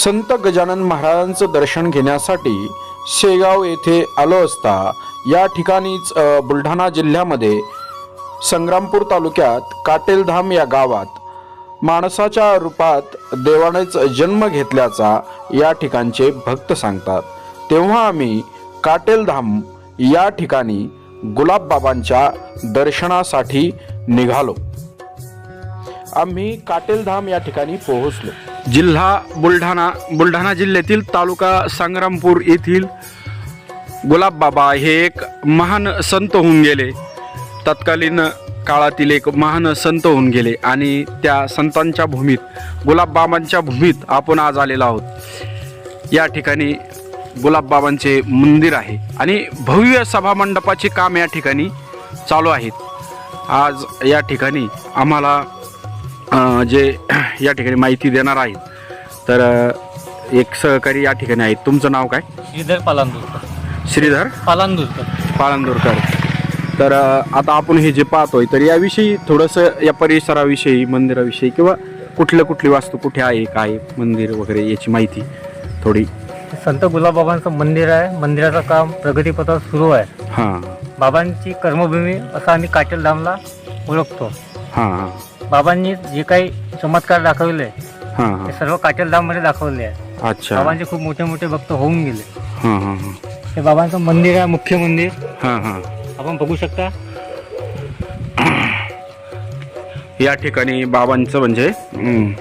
संत गजानन महाराजांचं दर्शन घेण्यासाठी शेगाव येथे आलो असता या ठिकाणीच बुलढाणा जिल्ह्यामध्ये संग्रामपूर तालुक्यात काटेलधाम या गावात माणसाच्या रूपात देवानेच जन्म घेतल्याचा या ठिकाणचे भक्त सांगतात. तेव्हा आम्ही काटेलधाम या ठिकाणी गुलाबबाबांच्या दर्शनासाठी निघालो. आम्ही काटेलधाम या ठिकाणी पोहोचलो. जिल्हा बुलढाणा बुलढाणा जिल्ह्यातील तालुका संग्रामपूर येथील गुलाबबाबा हे एक महान संत होऊन गेले. तत्कालीन काळातील एक महान संत होऊन गेले आणि त्या संतांच्या भूमीत गुलाबबाबांच्या भूमीत आपण आज आलेलो आहोत. या ठिकाणी गुलाबबाबांचे मंदिर आहे आणि भव्य सभामंडपाचे काम या ठिकाणी चालू आहेत. आज या ठिकाणी आम्हाला जे या ठिकाणी माहिती देणार आहेत. तर एक सहकारी या ठिकाणी आहेत. तुमचं नाव काय? श्रीधर पालांदूरकर श्रीधर? पालांदूरकर पाळंदूरकर तर आता आपण हे जे पाहतोय तर याविषयी थोडंसं या परिसराविषयी मंदिराविषयी किंवा कुठलं कुठली वास्तू कुठे आहे काय मंदिर वगैरे याची माहिती थोडी. संत गुलाबबाबांचं मंदिर आहे. मंदिराचं काम प्रगतीपथावर सुरू आहे. हां. बाबांची कर्मभूमी असं आम्ही काटेलधामला ओळखतो. हां हां. बाबांनी जे काही चमत्कार दाखवले हां ते हां सर्व काटेलधाममध्ये दाखवले आहे अच्छा. बाबांचे खूप मोठे मोठे भक्त होऊन गेले. हां हां हां. हे बाबांचं मंदिर आहे मुख्य मंदिर. हां हां. आपण बघू शकता. या ठिकाणी बाबांचं म्हणजे हम्म,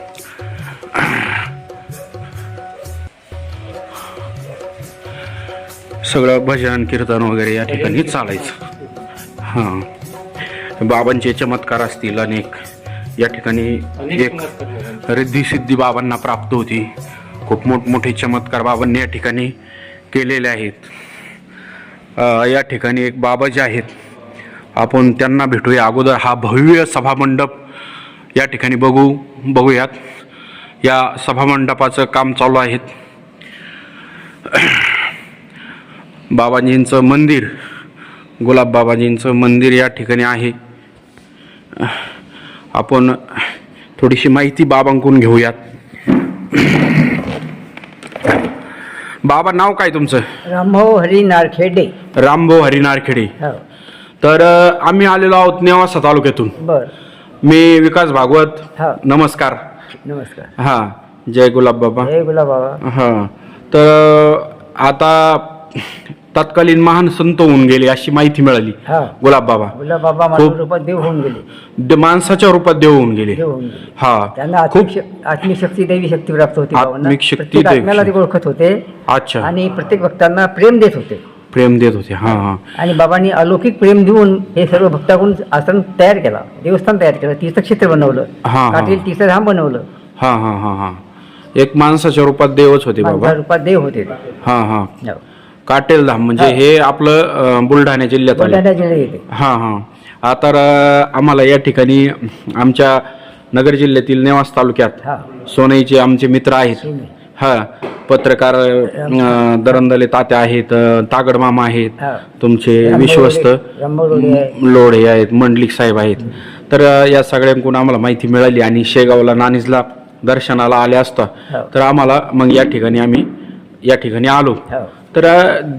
सगळं भजन कीर्तन वगैरे या ठिकाणी चालायचं. हां. बाबांचे चमत्कार असतील अनेक. या ठिकाणी एक रिद्धी सिद्धी बाबांना प्राप्त होती. खूप मोठमोठे चमत्कार बाबांनी या ठिकाणी केलेले आहेत. या ठिकाणी एक बाबा जे आहेत आपण त्यांना भेटूया. अगोदर हा भव्य सभामंडप या ठिकाणी बघू बघूयात. या सभामंडपाचं काम चालू आहेत बाबाजींचं मंदिर गुलाब बाबाजींचं मंदिर या ठिकाणी आहे. आपण थोडीशी माहिती बाबांकडून घेऊयात. बाबा नाव काय तुमचं? रामभाऊ हरी नारखेडे. रामभाऊ हरिनार खेडे हो. तर आम्ही आलेलो आहोत नेवासा तालुक्यातून. मी विकास भागवत. नमस्कार. नमस्कार. हा जय गुलाब बाबा. जय गुलाब बाबा. हा. तर आता तत्कालीन महान संत होऊन गेले अशी माहिती मिळाली. हा. गुलाब बाबा. गुलाब बाबा खूप- मानव रूपात देव होऊन गेले. द- माणसाच्या रूपात देव होऊन गेले. देव होऊन गेले. हा. त्यांना खूप आत्मिक शक- आत्मिक शक्ती दैवी शक्ती प्राप्त होती. आत्मिक शक्ती, प्रत्येक दैवी आत्म्याला ते शक्ती. ओळखत होते. अच्छा. आणि प्रत्येक भक्तांना प्रेम देत होते. प्रेम देत होते. हा हा. आणि बाबांनी अलौकिक प्रेम देऊन हे सर्व भक्ताकडून आश्रम तयार केला. देवस्थान तयार केलं. तीर्थक्षेत्र बनवलं. हा, हा. काठील तीर्थधाम बनवलं. हा हा हा हा. एक माणसाच्या रूपात देवच होते बाबा. माणसा रूपात देव होते ते. हा हा. हो. काटेल धाम म्हणजे हे. आपलं अ, बुलढाणा जिल्ह्यात आलं. बुलढाणा जिल्ह्यात येते. हां हां. तर अ, आम्हाला या ठिकाणी आमच्या नगर जिल्ह्यातील नेवास तालुक्यात सोनईचे आमचे मित्र आहेत. सोनई. हा. पत्रकार अ, दरंदले तात्या आहेत अ, तागड मामा आहेत हा. तुमचे विश्वस्त लोढे- आहे. आहेत मंडलिक साहेब आहेत. तर अ, या सगळ्यांकडून आम्हाला माहिती मिळाली आणि शेगावला नानीजला दर्शनाला आले असता हो. तर आम्हाला मग या ठिकाणी आम्ही या ठिकाणी आलो. हो. तर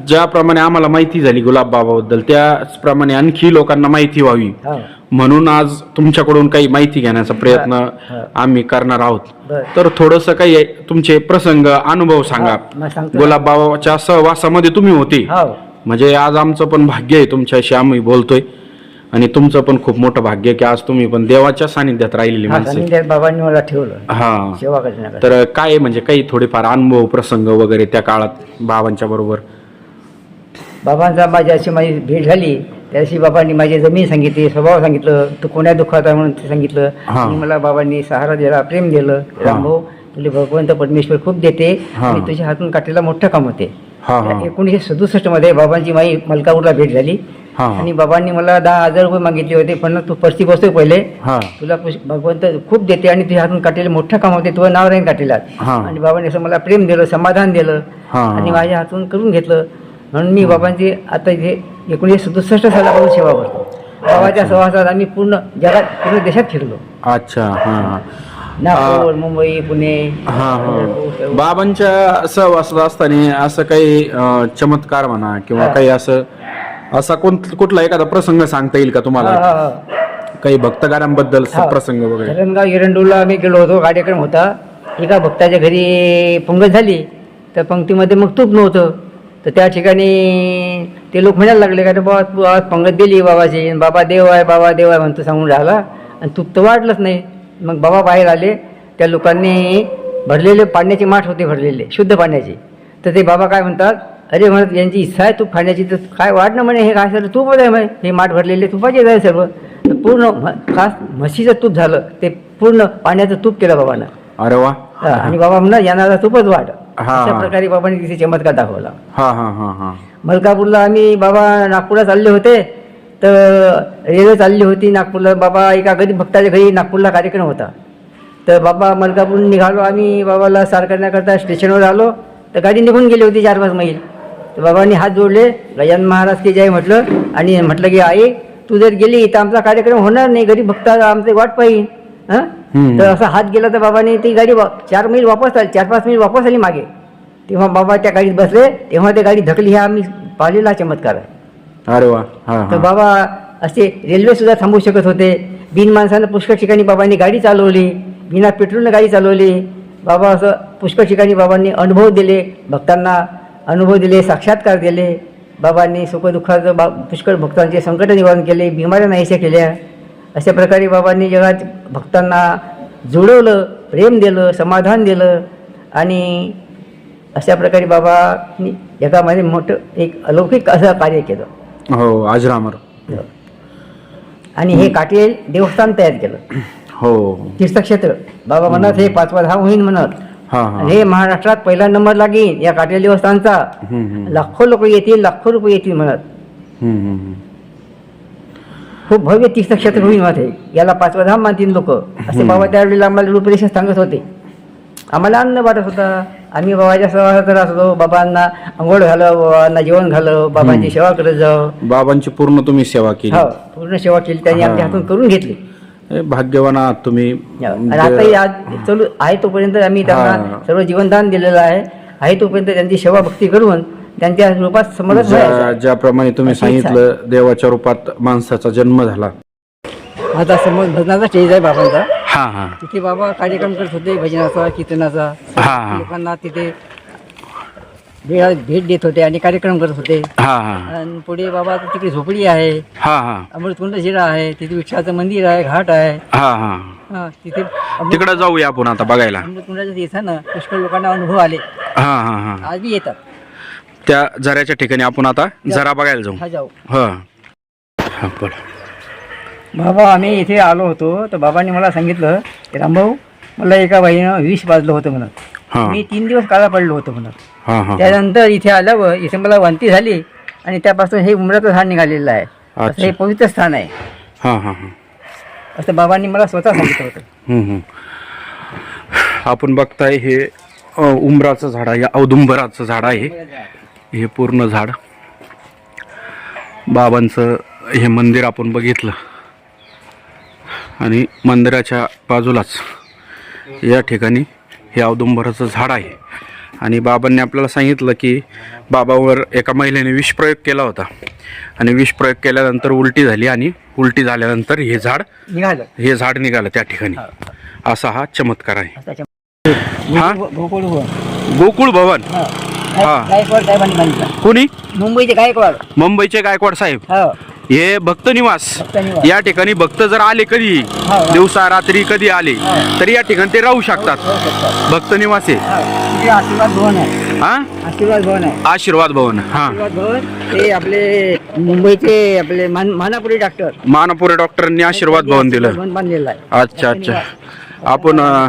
ज्याप्रमाणे आम्हाला माहिती झाली गुलाब बाबाबद्दल त्याचप्रमाणे आणखी लोकांना माहिती व्हावी. म्हणून आज तुमच्याकडून काही माहिती घेण्याचा प्रयत्न. आम्ही करणार आहोत. तर थोडस काही तुमचे प्रसंग अनुभव सांगा. हा, मग सांगतो. गुलाब बाबाच्या सहवासामध्ये तुम्ही होते. हो. म्हणजे आज आमचं पण भाग्य आहे तुमच्याशी आम्ही बोलतोय. आणि तुमचं पण खूप मोठं भाग्य की आज तुम्ही पण देवाच्या सानिध्यात राहिलेली हा माणसं बाबांनी मला ठेवलं. हा. सेवा तर काय म्हणजे काही थोडेफार अनुभव प्रसंग वगैरे त्या काळात बाबांच्या बरोबर? बाबांचा माझी अशी माझी भेट झाली. त्या दिवशी बाबांनी माझी जमीन सांगितली स्वभाव सांगितलं तू कोण्या दुःखात आहे म्हणून ते सांगितलं. हा. आणि मला बाबांनी सहारा दिला प्रेम दिलं. रामभाऊ तुला भगवंत परमेश्वर खूप देते हा. आणि तुझ्या हातून काटेला मोठं काम होते. हा हा. एकोणीसशे सदुसष्टमध्ये बाबांची माझी मलकापूरला भेट झाली. हा. हा आणि बाबांनी मला दहा हजार रुपये मागितले होते पण तू पर्सी बसतोय पहिले. हा. तुला पुष- भगवंत खूप देते आणि तुझ्या हातून काटेलं मोठं काम होते तुझं नाव राहील काटेलात. हा. आणि बाबांनी असं मला प्रेम दिलं समाधान दिलं. हा. आणि माझ्या हातून करून घेतलं. म्हणून मी बाबांची आता इथे एकोणीसशे सदुसष्ट सालापासून सेवा करतो. बाबाच्या सहवासात आम्ही पूर्ण जगात पूर्ण देशात फिरलो. अच्छा हा. नागपूर मुंबई पुणे. हा हा. बाबांच्या सहवासात असताना असं काही अं, चमत्कार म्हणा किंवा. काही असं असा कोण कुठला एखादा प्रसंग सांगता येईल का तुम्हाला. काही भक्तगारांबद्दल हा. प्रसंग वगैरे? धरणगाव एरंडूला आम्ही गेलो होतो कार्यक्रम होता. एका भक्ताच्या घरी पंगत झाली. तर पंक्तीमध्ये मग तूप नव्हतं. तर त्या ठिकाणी ते लोक म्हणायला लागले का रे बाबा तू आज पंगत दिली बाबाची. आणि बाबा देव आहे बाबा देव आहे म्हणतो सांगून राहिला. आणि तूप तर वाढलंच नाही. मग बाबा बाहेर आले. त्या लोकांनी भरलेले पाण्याची माठ होते भरलेले शुद्ध पाण्याची. तर ते बाबा काय म्हणतात अरे म्हणत यांची इच्छा आहे तूप खाण्याची तर काय वाढणं म्हणे हे काय सर तूपच आहे म्हणे हे माठ भरलेले तुपाचेच आहे सर्व. पूर्ण खास म्हशीचं तूप झालं ते पूर्ण पाण्याचं तूप केलं बाबानं. अरे वा. आणि बाबा म्हणा येणारा तूपच हा. अशा प्रकारे बाबांनी तिथे चमत्कार दाखवला. हा हा हा हा. मलकापूरला आम्ही बाबा नागपूरला चालले होते तर रेल्वे चालली होती नागपूरला. बाबा एका गरीब भक्ताच्या घरी नागपूरला कार्यक्रम होता. तर बाबा मलकापूर निघालो आम्ही बाबाला सार करण्याकरता स्टेशनवर आलो. तर गाडी निघून गेली होती चार पाच मैल. बाबांनी हात जोडले. गजानन महाराज की जय म्हटलं. आणि म्हटलं की आई तू जर गेली तर आमचा कार्यक्रम होणार नाही. गरीब भक्ता आमचे वाट पाहिजे हं. तर असा हात गेला तर बाबांनी ती गाडी चार मैल वापस आली चार पाच मैल वापस आली मागे. तेव्हा बाबा त्या गाडीत बसले. तेव्हा ते गाडी धकली हा आम्ही पाहिलेला चमत्कार आहे. अरे वा. तर बाबा असे रेल्वे सुद्धा थांबू शकत होते. बिन माणसानं पुष्कळ ठिकाणी बाबांनी गाडी चालवली. बिना पेट्रोलनं गाडी चालवली. बाबा असं पुष्कळ ठिकाणी बाबांनी अनुभव दिले. भक्तांना अनुभव दिले साक्षात्कार दिले बाबांनी सुखदुःखाचं बा पुष्कळ भक्तांचे संकट निवारण केले बिमाऱ्या नाहीशा केल्या. अशा प्रकारे बाबांनी जगात भक्तांना जुळवलं प्रेम दिलं समाधान दिलं आणि अशा प्रकारे बाबांनी जगामध्ये मोठं एक अलौकिक असं कार्य केलं. हो अजरामर आणि हे काटेल देवस्थान तयार केलं. हो. तीर्थक्षेत्र. बाबा म्हणत हे पाचवा धाम होईल म्हणत. हा हा. आणि हे महाराष्ट्रात पहिला नंबर लागेल या काटेल देवस्थानचा. हम्म, हम्म, लाखो लोक येतील लाखो रुपये येतील म्हणत. हम्म, हम्म. खूप भव्य तीर्थक्षेत्र होईल म्हणत हे याला पाचवा धाम मानतील लोक. असे बाबा त्यावेळेला आम्हाला रूपरेषा सांगत होते. आम्हाला अन्न वाटत होता. आम्ही बाबाच्या सेवा करत असतो बाबांना आंघोळ घालं बाबांना जेवण घालं बाबांची सेवा करत जाऊ बाबांची पूर्ण तुम्ही सेवा केली. हो पूर्ण सेवा केली. त्यांनी आमच्या. हातून करून घेतली. भाग्यवान आहात तुम्ही आणि आताही आज चालू आहे तोपर्यंत आम्ही. त्यांना सर्व जीवनदान दिलेलं आहे आहे तोपर्यंत त्यांची सेवा भक्ती करून त्यांच्या रूपात समरथ. ज्याप्रमाणे तुम्ही. सांगितलं देवाच्या रूपात माणसाचा जन्म झाला आता समोर भजनाचा स्टेज आहे बाबांचा हा हा तिथे बाबा कार्यक्रम करत होते भजनाचा कीर्तनाचा. लोकांना तिथे भेट भेट देत होते आणि कार्यक्रम करत होते. हा हा. आणि पुढे बाबा आता तिकडे झोपडी आहे. हा हा. अमृतकुंड जिरा आहे. तिथे विठ्ठलाचं मंदिर आहे घाट आहे. हा हा. हा, तिथे अमृत- तिकडे जाऊया आपण आता बघायला. अमृतकुंडाच्या येताना पुष्कळ लोकांना अनुभव आले. हा हा हा. आज बी येतात. त्या झऱ्याच्या ठिकाणी आपण आता झरा बघायला जाऊ. हा जाऊ. हा. हा बोला. बाबा आम्ही इथे आलो होतो. तर बाबांनी मला सांगितलं की रामभाऊ मला एका बाईनं विष बाजलं होतं म्हणत हा. मी तीन दिवस काळा पडलो होतो म्हणत हा हा त्यानंतर इथे आल्यावर इथे मला वांती झाली आणि त्यापासून हे उमराचं झाड निघालेलं आहे. असं. हे पवित्र स्थान आहे. हा हा हा. असं बाबांनी मला स्वतः सांगितलं होतं. हम्म, हम्म. आपण बघताय हे अ, उंबराचं झाड आहे औदुंबराचं झाड आहे. हे पूर्ण झाड. बाबांचं हे मंदिर आपण बघितलं. आणि मंदिराच्या बाजूलाच या ठिकाणी हे औदुंबराचं झाड आहे. आणि बाबांनी आपल्याला सांगितलं की बाबावर एका महिलेने विषप्रयोग केला होता. आणि विषप्रयोग केल्यानंतर उलटी झाली आणि उलटी झाल्यानंतर हे झाड निघालं. हे झाड निघालं त्या ठिकाणी. असा हा चमत्कार आहे. हा? गोकुळ- गोकुळ भवन. हा. हा. कुणी? मुंबईचे गायकवाड. मुंबईचे गायकवाड साहेब. हो भक्त निवास. या ठिकाणी भक्त जर आले कधी हा. दिवसा रात्री कधी आले हा. तर या ठिकाणी ते राहू शकतात. भक्त निवास आहे. हा. आशीर्वाद भवन आहे. हा? आशीर्वाद भवन आहे. आशीर्वाद भवन हा. आशीर्वाद भवन ते आपले मुंबईचे आपले मान- मानापुरी डॉक्टर. मानपुरे डॉक्टरांनी आशीर्वाद भवन दिलं. भवन बांधलेलं आहे. अच्छा अच्छा. आपण अ,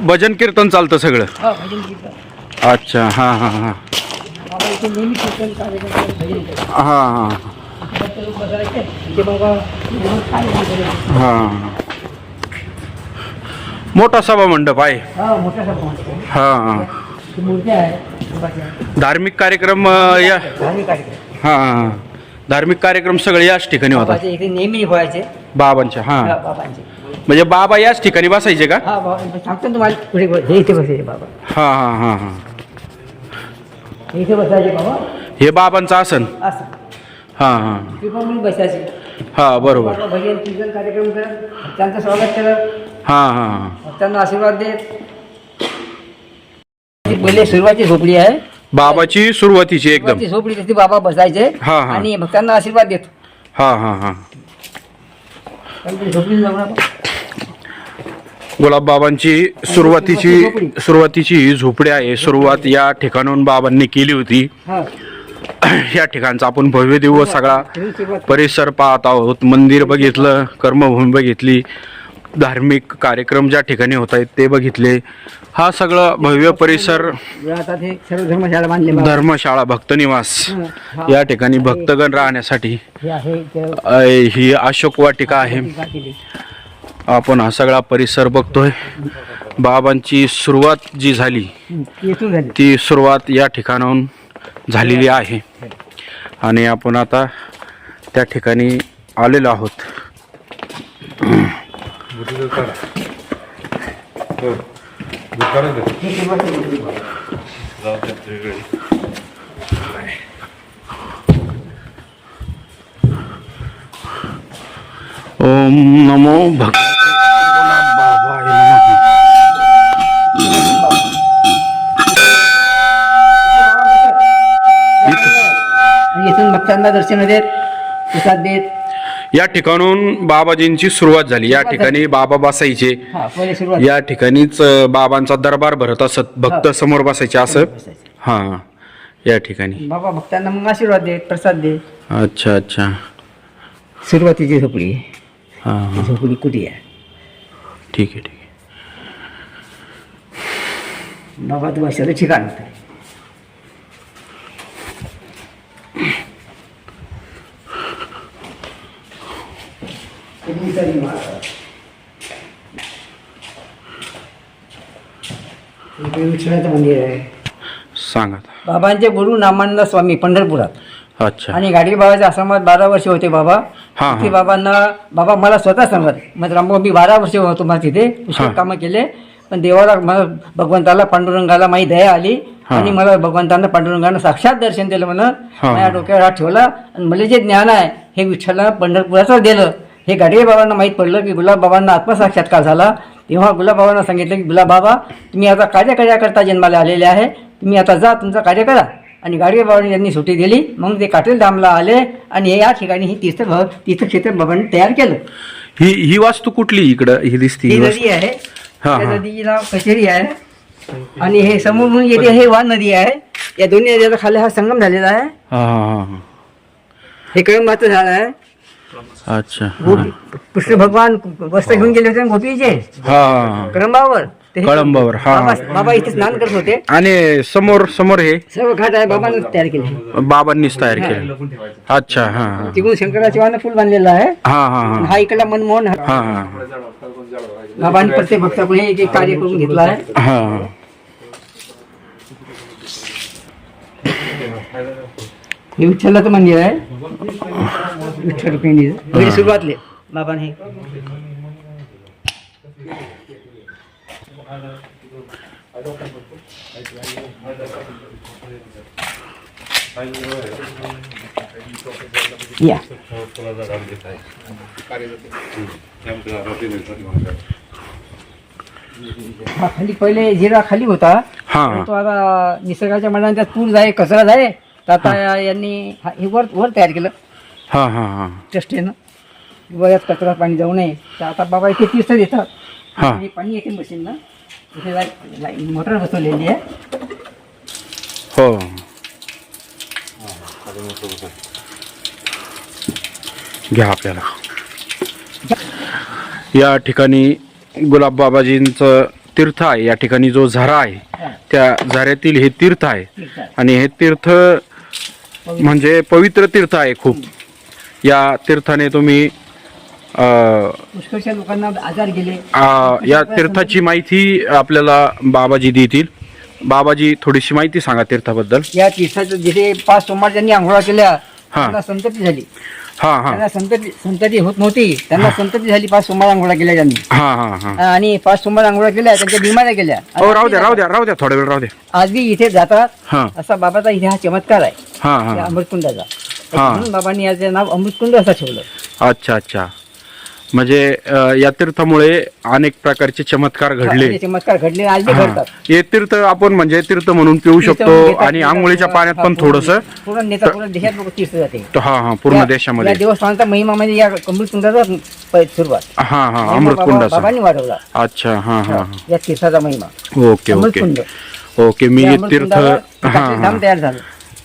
भजन कीर्तन चालतं सगळं. हो, भजन कीर्तन. अच्छा हा हा हा. हा हा. हा. मोठा सभा मंडप आहे. हा हा. धार्मिक कार्यक्रम या धार्मिक कार्यक्रम. हा धार्मिक कार्यक्रम सगळे याच ठिकाणी होतात. नेहमी व्हायचे बाबांच्या हा. बाबांचे. म्हणजे बाबा याच ठिकाणी बसायचे का? हा बाबा सांगतो तुम्हाला हा हा हा हे. इथे बसायचे बाबा. हे बाबांचं आसन. असं. हा हा. ते बसायचे. हा बरोबर. बाबा भजन कीर्तन कार्यक्रम करत भक्तांचं स्वागत करत हा हा हा. भक्तांना आशीर्वाद देत ही पहिले सुरुवाती झोपडी आहे. बाबाची सुरुवातीची एकदम. सुरुवाती झोपडी तिथे बाबा बसायचे हा, हा. आणि भक्तांना आशीर्वाद देत. हा हा हा. ते झोपडी. गुलाबबाबांची सुरुवातीची सुरुवातीची ही झोपडी आहे सुरुवात या ठिकाणाहून बाबांनी केली होती या ठिकाणचा आपण भव्य दिवस सगळा परिसर पाहत आहोत मंदिर बघितलं कर्मभूमी बघितली धार्मिक कार्यक्रम ज्या ठिकाणी होत आहेत ते बघितले हा सगळा भव्य परिसर धर्मशाळा भक्तनिवास. या ठिकाणी भक्तगण राहण्यासाठी हे अशोक वाटिका आहे. आपण हा सगळा परिसर बघतोय. बाबांची सुरुवात जी झाली ती सुरुवात या ठिकाणाहून झालेली आहे. आणि आपण आता त्या ठिकाणी आलेलो आहोत. ओम नमो भक्त बाबाय नमः आणि भक्तांना दर्शन देत प्रसाद देत. या ठिकाणून बाबाजींची सुरुवात झाली. या ठिकाणी बाबा बसायचे. हा पहिले सुरुवात. या ठिकाणीच अ, बाबांचा दरबार भरत असत भक्त समोर बसायचे असं? हा या ठिकाणी. बाबा भक्तांना मग आशीर्वाद देत प्रसाद देत. अच्छा अच्छा. सुरुवातीची झोपडी. हा हा. झोपडी कुठे आहे? ठीक आहे ठीक आहे. बाबा तू बसायचं ठिकाण होतं. मंदिर आहे सांगा. बाबांचे गुरु नामानंद स्वामी पंढरपुरात अच्छा आणि गाडगे बाबाच्या आश्रमात बारा वर्ष होते बाबा हा. बाबांना बाबा मला स्वतः सांगत मग रामभाऊ मी बारा वर्ष होतो मला तिथे पुष्कळ. कामं केले पण देवाला मला भगवंताला पांडुरंगाला माझी दया आली. आणि मला भगवंतानं पांडुरंगानं साक्षात दर्शन दिलं म्हणून. माझ्या डोक्यावर हात ठेवला आणि मला जे ज्ञान आहे हे विठ्ठलानं पंढरपुराचं दिलं हे गाडगे बाबांना माहीत पडलं की गुलाब बाबांना आत्मसाक्षात्कार झाला. तेव्हा गुलाब बाबांना सांगितलं की गुलाब बाबा तुम्ही आता कार्य करता जन्माला आलेले आहे. तुम्ही आता जा तुमचं कार्य करा. आणि गाडगे बाबांनी यांनी सुट्टी दिली. मग ते काटेल धामला आले आणि या ठिकाणी ही तीर्थ तीर्थक्षेत्र बाबांनी तयार केलं. ही ही वास्तू कुठली इकडं? ही दिसती ही नदी आहे. हा, त्या. नदीचं नाव कचेरी आहे. आणि हे समोरून येते हे वान नदी आहे. या दोन्ही नद्याचा खाली हा संगम झालेला आहे. हे कळंबाचं झाड आहे. अच्छा कृष्ण भगवान वस्त्र घेऊन गेले होते गोपीचे हा, कळंबावर. ते हे- कळंबावर, हा. बाबा इथे स्नान करत होते. आणि समोर समोर हे? सर्व घाट आहे बाबांनी तयार केले. बाबांनीच तयार केलं. अच्छा हा हा. तिकडून शंकराच्या वाहन फुल बांधलेलं आहे. हा हा हा. हा इकडला मनमोहन हा. हा. हा बाबांनी प्रत्येक भक्ताकडे एक एक कार्य करून घेतलं आहे. हा हा. हे विठ्ठलाचं मंदिर आहे. विठ्ठल रुक्मिणीचं पहिले सुरुवातले. बाबाने हे. या. हा खाली पहिले जिरा खाली होता. हा. तो आता निसर्गाच्या मनाने त्यात पूर जाय कचरा जाय तर आता यांनी हा- हे वर वर तयार केलं. हा हा हा. ट्रस्टीनं वयात कचरा पाणी जाऊ नये. तर आता बाबा इथे तीर्थ देतात हा. आणि पाणी येते मशीन ना इथे लाइट लाइट मोटर बसवलेली आहे. हो. घ्या आपल्याला. या ठिकाणी गुलाब बाबाजींचं तीर्थ आहे. या ठिकाणी जो झरा आहे त्या झऱ्यातील हे तीर्थ आहे. तीर्थ आहे. आणि हे तीर्थ म्हणजे पवित्र तीर्थ आहे खूप. या तीर्थाने तुम्ही अ, पुष्कळशा लोकांना आजार गेले. आ, या तीर्थाची माहिती आपल्याला बाबाजी देतील. बाबाजी थोडीशी माहिती सांगा तीर्थाबद्दल. या तीर्थाचं जिथे पाच सोमवार ज्यांनी आंघोळा केल्या त्यांना संतप्ती झाली. हा हा त्यांना संतती संतती होत नव्हती. त्यांना संतती झाली पाच सोमवार आंघोळा केल्या त्यांनी. हा हा हा. आणि पाच सोमवार आंघोळा केल्या त्यांच्या बिमाऱ्या केल्या. हो राहू द्या राहू द्या राहू द्या थोडा वेळ राहू द्या. आज बी इथे जातात. हा. असा बाबाचा इथे हा चमत्कार आहे. हा त्या अमृतकुंडाचा. म्हणून बाबांनी याचे नाव अमृतकुंड असं ठेवलं. अच्छा अच्छा. म्हणजे अं, या तीर्थामुळे अनेक प्रकारचे चमत्कार घडले. चमत्कार घडले आज बी हा. घडतात. हे तीर्थ आपण म्हणजे तीर्थ म्हणून पिऊ शकतो घेतात, आणि आंघोळीच्या पाण्यात पण थोडस पूर्ण नेता पूर्ण देशात लोक तीर्थ जाते. हा हा पूर्ण या- देशामध्ये. या देवस्थानाचा महिमा म्हणजे या अमृतकुंडाचा प- सुरुवात. हा हा महिमा अमृत बाबा- कुंडाचा बाबांनी वाढवला. अच्छा हा हा या तीर्थाचा महिमा. Okay okay. अमृतकुंड. ओके मी या तीर्थ अमृतकुंडावर हा काटेरी धाम हा. तयार झालं.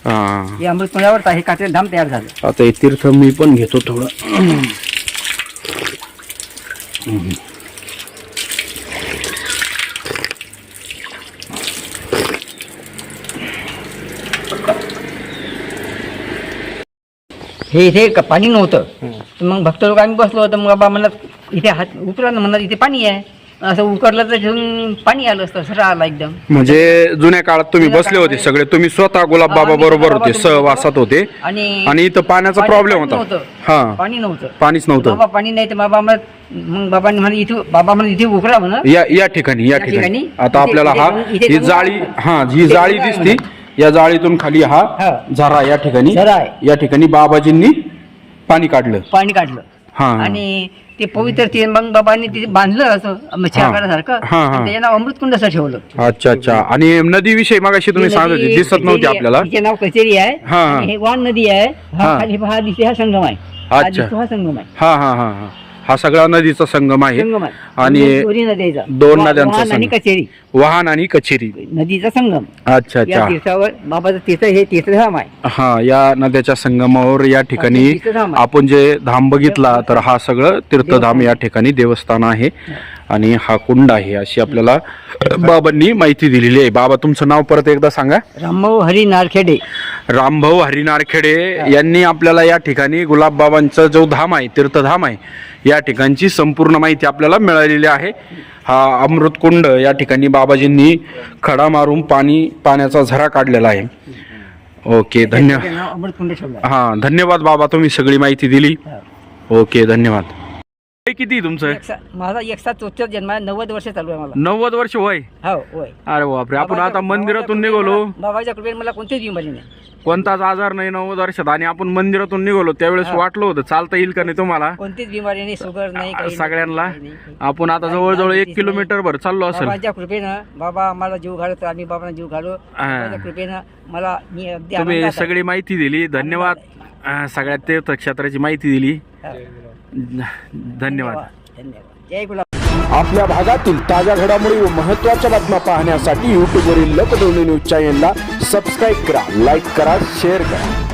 हा. या अमृतकुंडावर हे काटेरी धाम तयार झालं. आता हे तीर्थ मी पण घेतो थोडं. हे इथे क- पाणी नव्हतं. तर मग भक्त लोक आम्ही बसलो होतो. मग बाबा म्हणत इथे हात उतरा ना म्हणत इथे पाणी आहे. असं उकरलं तर घेऊन पाणी आलं असतं सर आला एकदम. म्हणजे जुन्या काळात तुम्ही जुन्या बसले होते काळामध्ये- सगळे. तुम्ही स्वतः गुलाब बाबा आम्ही बरोबर होते सहवासात होते. आणि आणि इथं पाण्याचा पाणी- प्रॉब्लेम होता. नव्हतं. हा. पाणी नव्हतं. पाणीच नव्हतं. बाबा पाणी नाही तर बाबा मग बाबांनी म्हणे इथे बाबा म्हणे इथे उकरा म्हणत. या या ठिकाणी या या ठिकाणी. ठिकाणी. आता इथे- आपल्याला इथे हा गंगा- इथे ही गंगा जाळी आहे. हा ही इथे जाळी गंगा आहे दिसती या जाळीतून खाली हा हा. झरा या ठिकाणी. झरा आहे. या ठिकाणी बाबाजींनी पाणी काढलं. पाणी काढलं. आणि ते पवित्र ते मग बाबांनी तिथे बांधलं असं मच्छी हा, हा. त्याचं नाव अमृतकुंड असं ठेवलं अच्छा अच्छा आणि नदीविषयी मागाशी तुम्ही सांगत होते दिसत नव्हती. आपल्याला तिचे नाव कचेरी आहे हा, हा. आणि हे वान नदी आहे हा. हा खाली हा हा संगम आहे हा अच्छा. दिसतो हा संगम आहे हा हा हा हा हा सगळा नदीचा संगम आहे. संगम आहे. आणि म्हणजे दोन्ही नद्याचा दोन वा- नद्यांचा वाहन आणि संगम. कचेरी. वाहन आणि कचेरी. नदीचा संगम. अच्छा या अच्छा. तीर्थावर बाबाचं तीर्थ हे तीर्थधाम आहे. हा या नद्याच्या संगमावर या ठिकाणी तीर्थधाम आहे. आपण जे धाम बघितला तर हा सगळं तीर्थधाम या ठिकाणी देवस्थान आहे. आणि हा कुंड आहे अशी आपल्याला बाबांनी माहिती दिलेली आहे. बाबा तुमचं नाव परत एकदा सांगा. रामभाऊ हरी नारखेडे. रामभाऊ हरिनारखेडे यांनी आपल्याला या ठिकाणी गुलाबबाबांचा जो धाम आहे तीर्थधाम आहे या ठिकाणची संपूर्ण माहिती आपल्याला मिळालेली आहे. हा अमृतकुंड या ठिकाणी बाबाजींनी खडा मारून पाणी पाण्याचा झरा काढलेला आहे. ओके धन्यवाद हा धन्यवाद बाबा तुम्ही सगळी माहिती दिली. ओके धन्यवाद. वय किती तुमचं? माझा एक सात चौथ्यात जन्म आहे नव्वद वर्ष चालू आहे मला. नव्वद वर्ष वय? हो होय अरे बापरे आपण आता बाबाच्या- मंदिरातून बाबाच्या निघालो. कृपेने मला- बाबाच्या कृपेने मला कोणतीच बिमारी नाही. कोणताच आजार नाही नव्वद वर्षात. आणि आपण मंदिरातून निघालो त्यावेळेस. वाटलं होतं चालता येईल का नाही तुम्हाला? कोणतीच बिमारी नाही शुगर नाही काही नाही, सगळ्यांना. काही नाही, काही नाही. आपण आता जवळजवळ एक किलोमीटर भर चाललो असेल. बाबाच्या कृपेनं बाबा आम्हाला जीव घालत आम्ही बाबांना जीव घालो. बाबाच्या कृपेनं मला मी अगदी तुम्ही आनंदात आहे. सगळी माहिती दिली धन्यवाद. अं, सगळ्या तीर्थक्षेत्राची माहिती दिली. हो. धन्यवाद. धन्यवाद जय गुलाब आपल्या भागातील ताज्या घडामोडी व महत्त्वाच्या बातम्या पाहण्यासाठी युट्यूबवरील लोकधोनी न्यूज चॅनलला सबस्क्राईब करा लाईक करा शेअर करा.